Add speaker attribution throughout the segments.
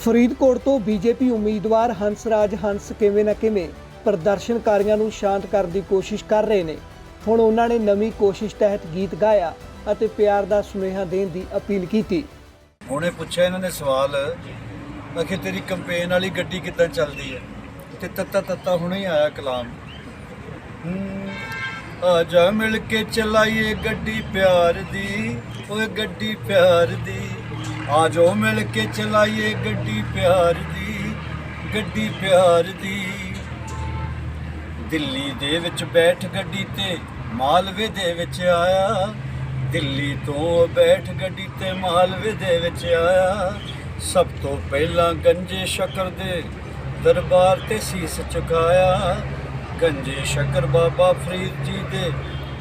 Speaker 1: ਫਰੀਦਕੋਟ ਤੋਂ ਬੀਜੇਪੀ ਉਮੀਦਵਾਰ ਹੰਸਰਾਜ ਹੰਸ ਕਿਵੇਂ ਨਾ ਕਿਵੇਂ ਪ੍ਰਦਰਸ਼ਨਕਾਰੀਆਂ ਨੂੰ ਸ਼ਾਂਤ ਕਰਨ ਦੀ ਕੋਸ਼ਿਸ਼ ਕਰ ਰਹੇ ਨੇ। ਹੁਣ ਉਹਨਾਂ ਨੇ ਨਵੀਂ ਕੋਸ਼ਿਸ਼ ਤਹਿਤ ਗੀਤ ਗਾਇਆ ਅਤੇ ਪਿਆਰ ਦਾ ਸੁਨੇਹਾ ਦੇਣ ਦੀ ਅਪੀਲ ਕੀਤੀ।
Speaker 2: ਉਹਨੇ ਪੁੱਛਿਆ ਇਹਨਾਂ ਨੇ ਸਵਾਲ ਆਖੇ ਤੇਰੀ ਕੰਪੇਨ ਵਾਲੀ ਗੱਡੀ ਕਿੱਦਾਂ ਚੱਲਦੀ ਹੈ? ਤੇ ਤੱਤਾ ਤੱਤਾ ਹੁਣੇ ਆਇਆ ਕਲਾਮ। ਆ ਜਾ ਮਿਲ ਕੇ ਚਲਾਈਏ ਗੱਡੀ ਪਿਆਰ ਦੀ, ਓਏ ਗੱਡੀ ਪਿਆਰ ਦੀ। ਆ ਜਾਓ ਮਿਲ ਕੇ ਚਲਾਈਏ ਗੱਡੀ ਪਿਆਰ ਦੀ, ਗੱਡੀ ਪਿਆਰ ਦੀ। ਦਿੱਲੀ ਦੇ ਵਿੱਚ ਬੈਠ ਗੱਡੀ ਤੇ, ਮਾਲਵੇ ਦੇ ਵਿੱਚ ਆਇਆ। ਦਿੱਲੀ ਤੋਂ ਬੈਠ ਗੱਡੀ ਤੇ, ਮਾਲਵੇ ਦੇ ਵਿੱਚ ਆਇਆ। ਸਭ ਤੋਂ ਪਹਿਲਾਂ ਗੰਜੇ ਸ਼ਕਰ ਦੇ ਦਰਬਾਰ ਤੇ ਸੀਸ ਝੁਕਾਇਆ। ਗੰਜੇ ਸ਼ਕਰ ਬਾਬਾ ਫਰੀਦ ਜੀ ਦੇ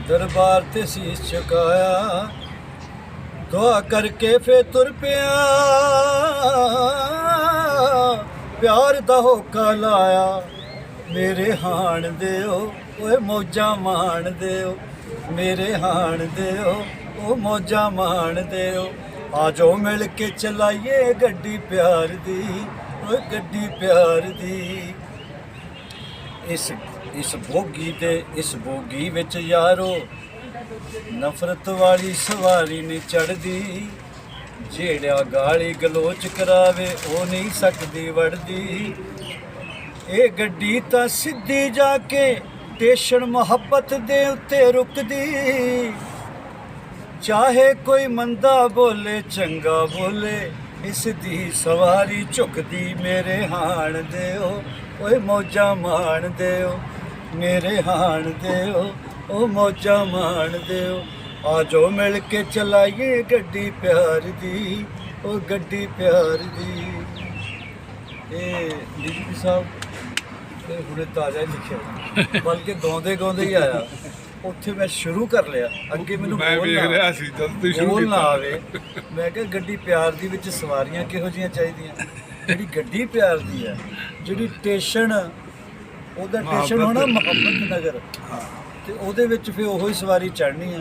Speaker 2: ਦਰਬਾਰ ਤੇ ਸੀਸ ਝੁਕਾਇਆ। ਦੁਆ ਕਰਕੇ ਫੇ ਤੁਰ ਪਿਆ। ਪਿਆਰ ਦਾ ਹੋਕਾ ਲਾਇਆ। ਮੇਰੇ ਹਾਣ ਦਿਓ, ਓਏ ਮੌਜਾਂ ਮਾਣ ਦਿਓ। ਮੇਰੇ ਹਾਣ ਦਿਓ ਉਹ ਮੌਜਾਂ ਮਾਣ ਦਿਓ। ਆ ਜਾਓ ਮਿਲ ਕੇ ਚਲਾਈਏ ਗੱਡੀ ਪਿਆਰ ਦੀ, ਓਏ ਗੱਡੀ ਪਿਆਰ ਦੀ। ਇਸ ਇਸ ਭੋਗੀ ਤੇ, ਇਸ ਭੋਗੀ ਵਿੱਚ ਯਾਰੋ ਨਫ਼ਰਤ ਵਾਲੀ ਸਵਾਰੀ ਨਹੀਂ ਚੜਦੀ ਜਿਹੜਾ ਗਾਲੀ ਗਲੋਚ ਕਰਾਵੇ ਉਹ ਨਹੀਂ ਸਕਦੀ ਵੜਦੀ। ਇਹ ਗੱਡੀ ਤਾਂ ਸਿੱਧੀ ਜਾ ਕੇ ਟੇਸ਼ਨ ਮੁਹੱਬਤ ਦੇ ਉੱਤੇ ਰੁਕਦੀ। ਚਾਹੇ ਕੋਈ ਮੰਦਾ ਬੋਲੇ, ਚੰਗਾ ਬੋਲੇ, ਇਸ ਦੀ ਸਵਾਰੀ ਝੁਕਦੀ ਮੇਰੇ ਹਾਣ ਦਿਓ। ਓਏ ਮੌਜਾਂ ਮਾਣ ਦਿਓ, ਮੇਰੇ ਹਾਣ ਦਿਓ। ਉਹ ਮੌਜਾਂ ਮਾਣ ਦਿਓ। ਆ ਜੋ ਮਿਲ ਕੇ ਚਲਾਈਏ ਗੱਡੀ ਪਿਆਰ ਦੀ ਉਹ ਗੱਡੀ ਪਿਆਰ ਦੀ। ਇਹ ਡੀਜੀਪੀ ਸਾਹਿਬ ਇਹ ਹੁਣੇ ਤਾਜ਼ਾ ਹੀ ਲਿਖਿਆ। ਬਲਕਿ ਗਾਉਂਦੇ ਗਾਉਂਦੇ ਹੀ ਆਇਆ। ਉੱਥੇ ਮੈਂ ਸ਼ੁਰੂ ਕਰ ਲਿਆ। ਅੱਗੇ ਮੈਨੂੰ
Speaker 3: ਮੈਂ ਵੇਖ ਰਿਹਾ ਸੀ ਜਦ ਤੁਸੀਂ ਸ਼ੁਰੂ
Speaker 2: ਬੋਲ ਨਾ
Speaker 3: ਕੀਤਾ।
Speaker 2: ਆਵੇ। ਮੈਂ ਕਿਹਾ ਗੱਡੀ ਪਿਆਰ ਦੀ ਵਿੱਚ ਸਵਾਰੀਆਂ ਕਿਹੋ ਜੀਆਂ ਚਾਹੀਦੀਆਂ? ਜਿਹੜੀ ਗੱਡੀ ਪਿਆਰ ਦੀ ਹੈ ਜਿਹੜੀ ਸਟੇਸ਼ਨ ਉਹਦਾ ਸਟੇਸ਼ਨ ਹੋਣਾ ਮੁਹੱਬਤ ਨਗਰ। ਤੇ ਉਹਦੇ ਵਿੱਚ ਫਿਰ ਉਹੀ ਸਵਾਰੀ ਚੜ੍ਹਨੀ ਆ,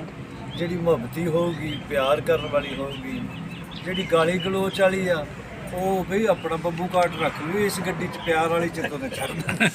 Speaker 2: ਜਿਹੜੀ ਮੁਹੱਬਤੀ ਹੋਊਗੀ, ਪਿਆਰ ਕਰਨ ਵਾਲੀ ਹੋਊਗੀ, ਜਿਹੜੀ ਗਾਲੀ ਗਲੋਚ ਵਾਲੀ ਆ, ਉਹ ਬਈ ਆਪਣਾ ਬੱਬੂ ਕਾਟ ਰੱਖ ਲਓ ਇਸ ਗੱਡੀ 'ਚ ਪਿਆਰ ਵਾਲੀ ਚ ਤੋਂ ਚੜ੍ਹਨਾ।